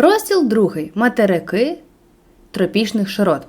Розділ 2. Материки тропічних широт.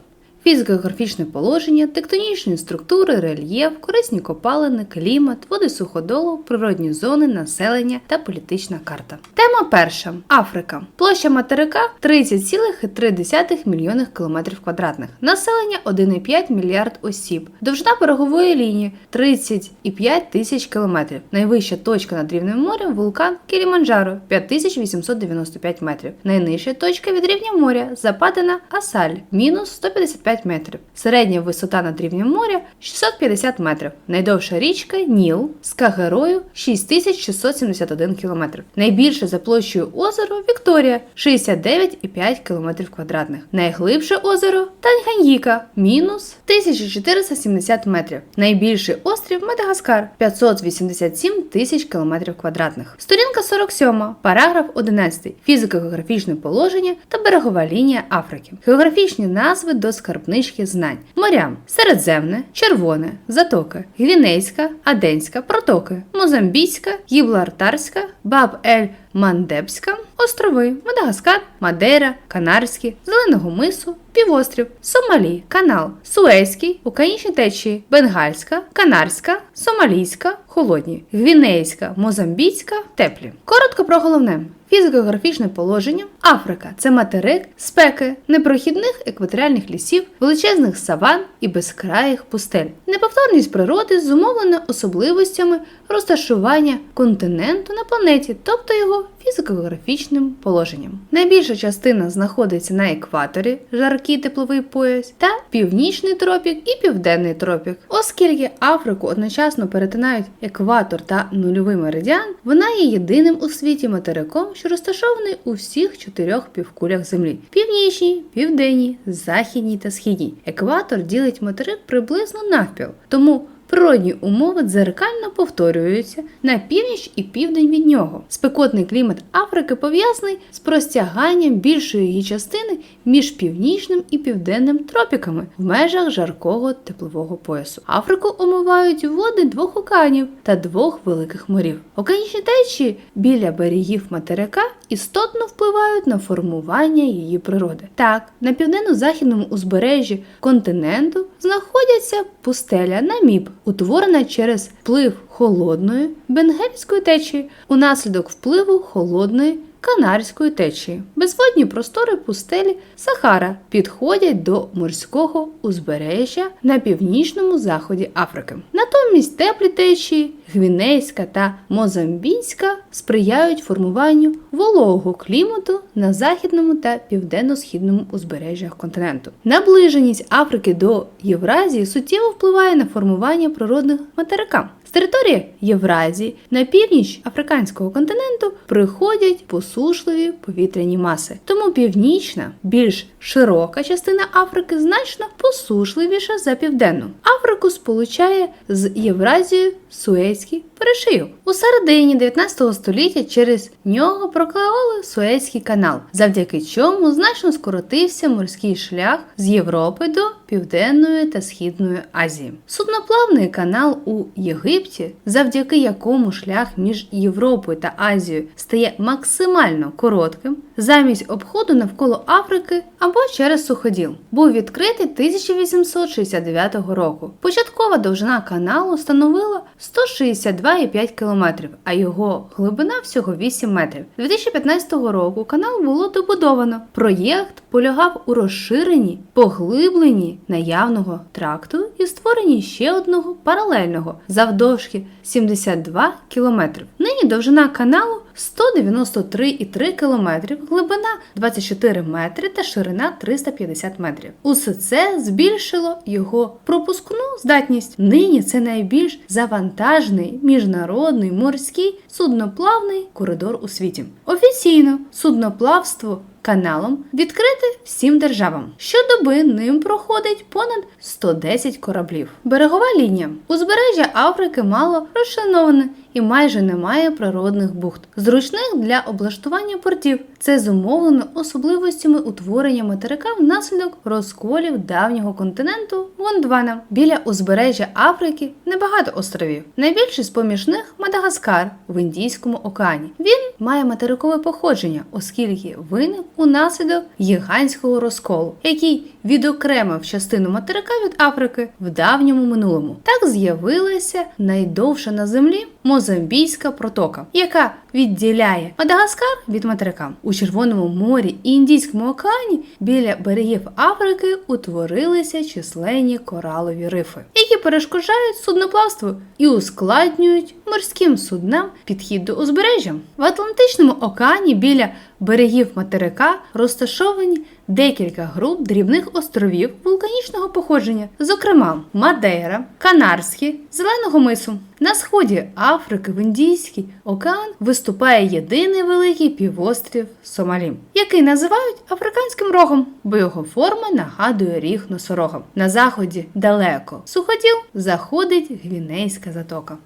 Фізико-географічне положення, тектонічні структури, рельєф, корисні копалини, клімат, води суходолу, природні зони, населення та політична карта. Тема перша. Африка. Площа материка 30,3 мільйонів кілометрів квадратних. Населення 1,5 мільярд осіб. Довжина берегової лінії 35 тисяч кілометрів. Найвища точка над рівнем моря вулкан Кіліманджаро 5895 метрів. Найнижча точка від рівня моря западина Асаль мінус 155 метрів. Середня висота над рівнем моря 650 метрів. Найдовша річка Ніл з Кагерою 6671 кілометрів. Найбільше за площею озеро Вікторія 69,5 кілометрів квадратних. Найглибше озеро Танганьїка мінус 1470 метрів. Найбільший острів Мадагаскар 587 тисяч кілометрів квадратних. Сторінка 47, параграф 11. Фізико-географічне положення та берегова лінія Африки. Географічні назви до скарбнички знань. Морям Середземне, Червоне, Затоки, Гвінейська, Аденська, Протоки, Мозамбійська, Гіблартарська, Баб-Ель Мандебська, острови, Мадагаскар, Мадейра, Канарські, Зеленого мису, Півострів, Сомалі, Канал, Суезький, Океанічні течії, Бенгальська, Канарська, Сомалійська, Холодні, Гвінейська, Мозамбійська, Теплі. Коротко про головне. Фізико-географічне положення Африка це материк, спеки, непрохідних екваторіальних лісів, величезних саван і безкраїх пустель. Неповторність природи зумовлена особливостями розташування континенту на планеті, тобто його фізико-географічним положенням. Найбільша частина знаходиться на екваторі, жаркий тепловий пояс, та північний тропік і південний тропік. Оскільки Африку одночасно перетинають екватор та нульовий меридіан, вона є єдиним у світі материком, що розташований у всіх чотирьох півкулях Землі: північній, південній, західній та східній. Екватор ділить материк приблизно навпіл, тому Природні умови дзеркально повторюються на північ і південь від нього. Спекотний клімат Африки пов'язаний з простяганням більшої її частини між північним і південним тропіками в межах жаркого теплового поясу. Африку омивають води двох океанів та двох великих морів. Океанічні течії біля берегів материка істотно впливають на формування її природи. Так, на південно-західному узбережжі континенту знаходяться пустеля Наміб, утворена через вплив холодної бенгельської течії унаслідок впливу холодної канарської течії. Безводні простори пустелі Сахара підходять до морського узбережжя на північному заході Африки. Натомість теплі течії Гвінейська та Мозамбійська сприяють формуванню вологого клімату на західному та південно-східному узбережжях континенту. Наближеність Африки до Євразії суттєво впливає на формування природних материка. З території Євразії на північ африканського континенту приходять посушливі повітряні маси. Тому північна, більш широка частина Африки значно посушливіша за південну. Африку сполучає з Євразією Суецький перешийок. У середині 19 століття через нього проклали Суецький канал, завдяки чому значно скоротився морський шлях з Європи до Південної та Східної Азії. Судноплавний канал у Єгипті, завдяки якому шлях між Європою та Азією стає максимально коротким, замість обходу навколо Африки або через суходіл, був відкритий 1869 року. Початкова довжина каналу становила 162,5 км, а його глибина всього 8 метрів. 2015 року канал було добудовано. Проєкт полягав у розширенні, поглибленні наявного тракту і створенні ще одного паралельного завдовжки 72 км. Нині довжина каналу 193,3 км, глибина 24 метри та ширина 350 метрів. Усе це збільшило його пропускну здатність. Нині це найбільш завантажений міжнародний морський судноплавний коридор у світі. Офіційно судноплавство каналом відкрите всім державам. Щодоби ним проходить понад 110 кораблів. Берегова лінія узбережжя Африки мало розшановане і майже немає природних бухт, зручних для облаштування портів. Це зумовлено особливостями утворення материка внаслідок розколів давнього континенту Гондвана. Біля узбережжя Африки небагато островів. Найбільший з поміж них Мадагаскар в Індійському океані. Він має материкове походження, оскільки виник унаслідок гігантського розколу, який відокремив частину материка від Африки в давньому минулому. Так з'явилася найдовша на землі Мозамбійська протока, яка відділяє Мадагаскар від материка. У Червоному морі і Індійському океані біля берегів Африки утворилися численні коралові рифи, які перешкоджають судноплавству і ускладнюють морським суднам підхід до узбережжя. В Атлантичному океані біля берегів материка розташовані декілька груп дрібних островів вулканічного походження, зокрема Мадейра, Канарські, Зеленого мису. На сході Африки в Індійський океан виступає єдиний великий півострів Сомалі, який називають африканським рогом, бо його форма нагадує ріг носорога. На заході далеко суходіл заходить Гвінейська затока.